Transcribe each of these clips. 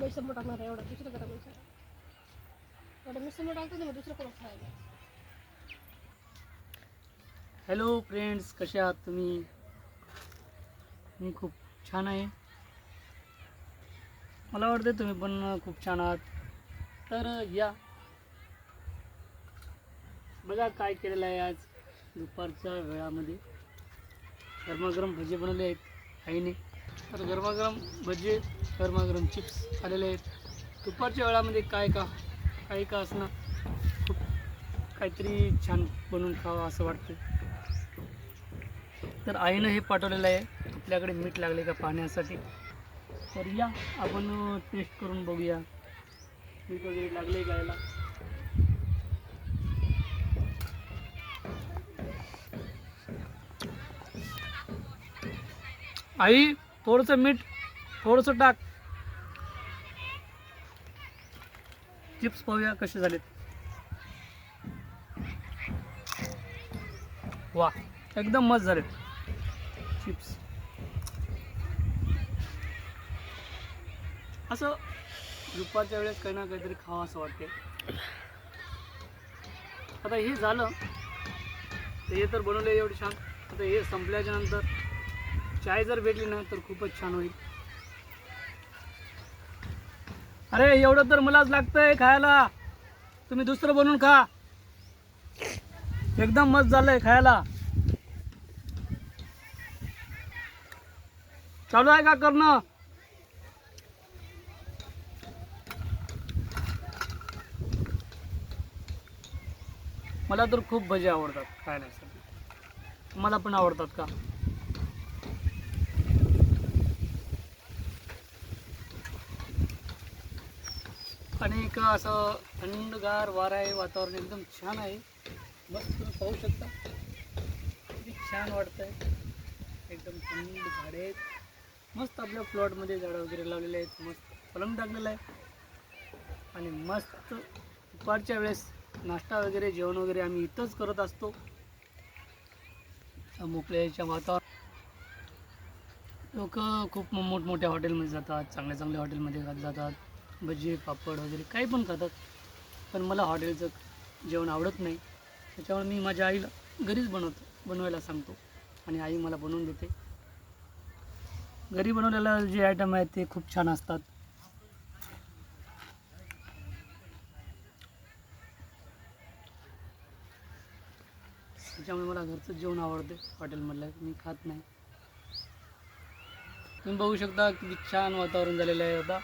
बेसन टाकणार आहे एवढा दुसरं करा बेसन एवढं मिसळ टाकतो ना मग दुसरं करून खायला. हॅलो फ्रेंड्स कसे आहात तुम्ही? मी खूप छान आहे. मला वाटतं तुम्ही पण खूप छान आहात. तर या. बघा काय केलेलं आहे आज दुपारच्या वेळामध्ये. गरमागरम भजे बनवले आहेत आईने. तर गरमागरम भजे गरमागरम चिप्स आलेले आहेत. दुपारच्या वेळामध्ये काय का काय का असणं खूप काहीतरी छान बनवून खावं असं वाटतं तर आईनं हे पाठवलेलं आहे आपल्याकडे मीठ लागले का पाहण्यासाठी तर या आपण टेस्ट करून बघूया. मीठ वगैरे लागले का याला? आई थोडंसं मीठ थोडंसं टाक चिप्स पाहूया कसे झालेत. वा एकदम मस्त झालेत. चिप्स. असं दुपारच्या वेळेस काही ना काहीतरी खावं असं वाटते आता हे झालं तर हे तर बनवलं एवढे छान. आता हे संपल्याच्या नंतर चाय जर भेटली ना तर खूपच छान होईल. अरे एवढं तर मलाच लागतंय खायला. तुम्ही दुसरं बनवून खा. एकदम मस्त झालंय खायला. चालू आहे का करणं? मला तर खूप भजे आवडतात खाण्यासाठी मला पण आवडतात का? आणि एक असं थंडगार वारा आहे वातावरण एकदम छान आहे. मस्त तुम्ही पाहू शकता. किती छान वाटतं आहे एकदम थंड झाडे आहेत. मस्त आपल्या प्लॉटमध्ये झाडं वगैरे लावलेले आहेत. मस्त पलंग टाकलेलं आहे. आणि मस्त दुपारच्या वेळेस नाश्ता वगैरे जेवण वगैरे आम्ही इथंच करत असतो. मोकळ्याच्या वातावरण लोक खूप मोठमोठ्या हॉटेलमध्ये जातात चांगल्या चांगल्या हॉटेलमध्ये जातात. भजी पापड वगैरे काही पण खातात. पण मला हॉटेलचं जेवण आवडत नाही. त्याच्यामुळे मी माझ्या आईला घरीच बनवतो बनवायला सांगतो. आणि आई मला बनवून देते. घरी बनवलेलं जे आयटम आहेत ते खूप छान असतात. त्याच्यामुळे मला घरचं जेवण आवडते. हॉटेलमधलं मी खात नाही. तुम्ही बघू शकता किती छान वातावरण झालेलं आहे आता.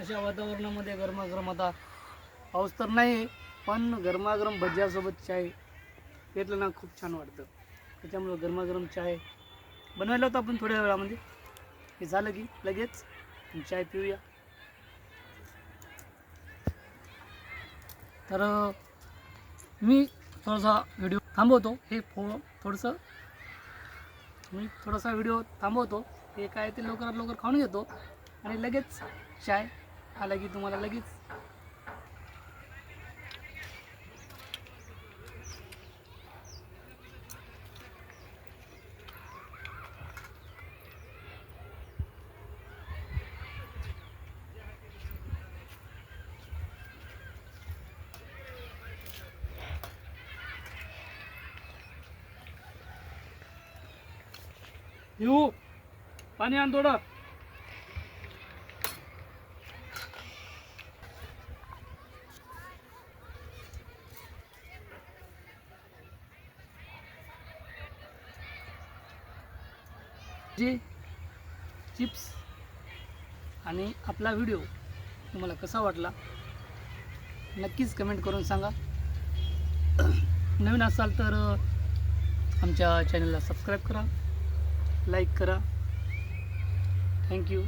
अशा वातावरणामध्ये गरमागरम आता पाऊस तर नाही पण गरमागरम भज्यासोबत चाय घेतलं ना खूप छान वाटतं. त्याच्यामुळं गरमागरम चाय बनवायला होतं आपण थोड्या वेळामध्ये. हे झालं की लगेच चाय पिऊया. तर मी थोडासा व्हिडिओ थांबवतो. हे फो थोडंसं मी थोडासा व्हिडिओ थांबवतो. हे काय ते लवकरात लवकर खाऊन घेतो. आणि लगेच चाय आला की तुम्हाला लगेच. येऊ. पाणी आण थोडं. जे चिप्स आणि आपला व्हिडिओ तुम्हाला कसा वाटला नक्कीच कमेंट करून सांगा. नवीन असाल तर आमच्या चॅनलला सबस्क्राईब करा लाईक करा. थँक्यू